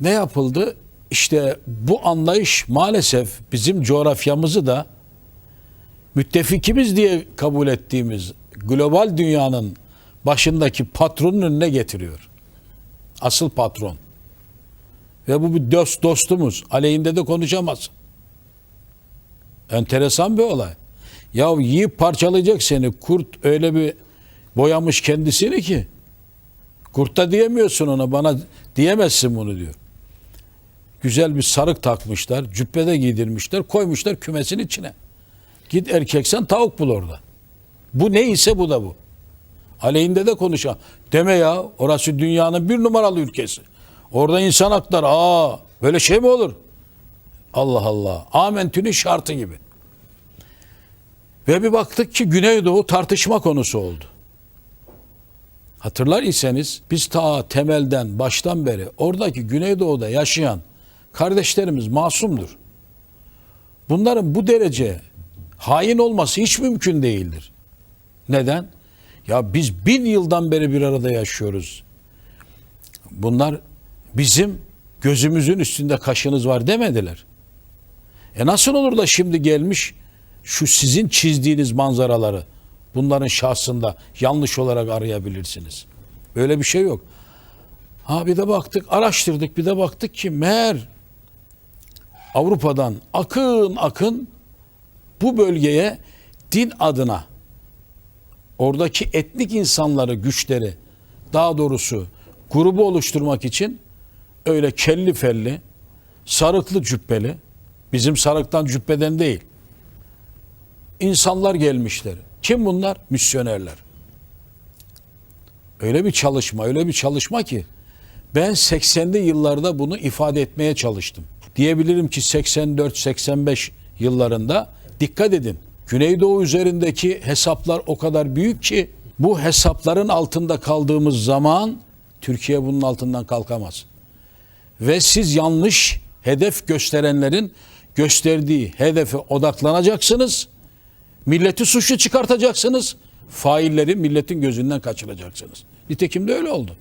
Ne yapıldı? İşte bu anlayış maalesef bizim coğrafyamızı da müttefikimiz diye kabul ettiğimiz global dünyanın başındaki patronun önüne getiriyor. Asıl patron. Ve bu bir dost dostumuz. Aleyhinde de konuşamaz. Enteresan bir olay. Ya yiyip parçalayacak seni. Kurt öyle bir boyamış kendisini ki. Kurt da diyemiyorsun ona. Bana diyemezsin bunu diyor. Güzel bir sarık takmışlar. Cübbede giydirmişler. Koymuşlar kümesin içine. Git erkeksen tavuk bul orada. Bu neyse bu da bu. Aleyhinde de konuşan. Deme ya orası dünyanın bir numaralı ülkesi. Orada insan hakları. Aa böyle şey mi olur? Allah Allah. Amentünün şartı gibi. Ve bir baktık ki Güneydoğu tartışma konusu oldu. Hatırlar iseniz biz ta temelden baştan beri oradaki Güneydoğu'da yaşayan kardeşlerimiz masumdur. Bunların bu derece hain olması hiç mümkün değildir. Neden? Ya biz bin yıldan beri bir arada yaşıyoruz. Bunlar bizim gözümüzün üstünde kaşınız var demediler. E nasıl olur da şimdi gelmiş şu sizin çizdiğiniz manzaraları bunların şahsında yanlış olarak arayabilirsiniz. Böyle bir şey yok. Ha bir de baktık, araştırdık bir de baktık ki meğer Avrupa'dan akın akın bu bölgeye din adına oradaki etnik insanları, güçleri daha doğrusu grubu oluşturmak için öyle kelli felli, sarıklı cübbeli, bizim sarıktan cübbeden değil. insanlar gelmişler. Kim bunlar? Misyonerler. Öyle bir çalışma, öyle bir çalışma ki ben 80'li yıllarda bunu ifade etmeye çalıştım. Diyebilirim ki 84-85 yıllarında dikkat edin. Güneydoğu üzerindeki hesaplar o kadar büyük ki bu hesapların altında kaldığımız zaman Türkiye bunun altından kalkamaz. Ve siz yanlış hedef gösterenlerin gösterdiği hedefe odaklanacaksınız. Milleti suçlu çıkartacaksınız. Failleri milletin gözünden kaçıracaksınız. Nitekim de öyle oldu.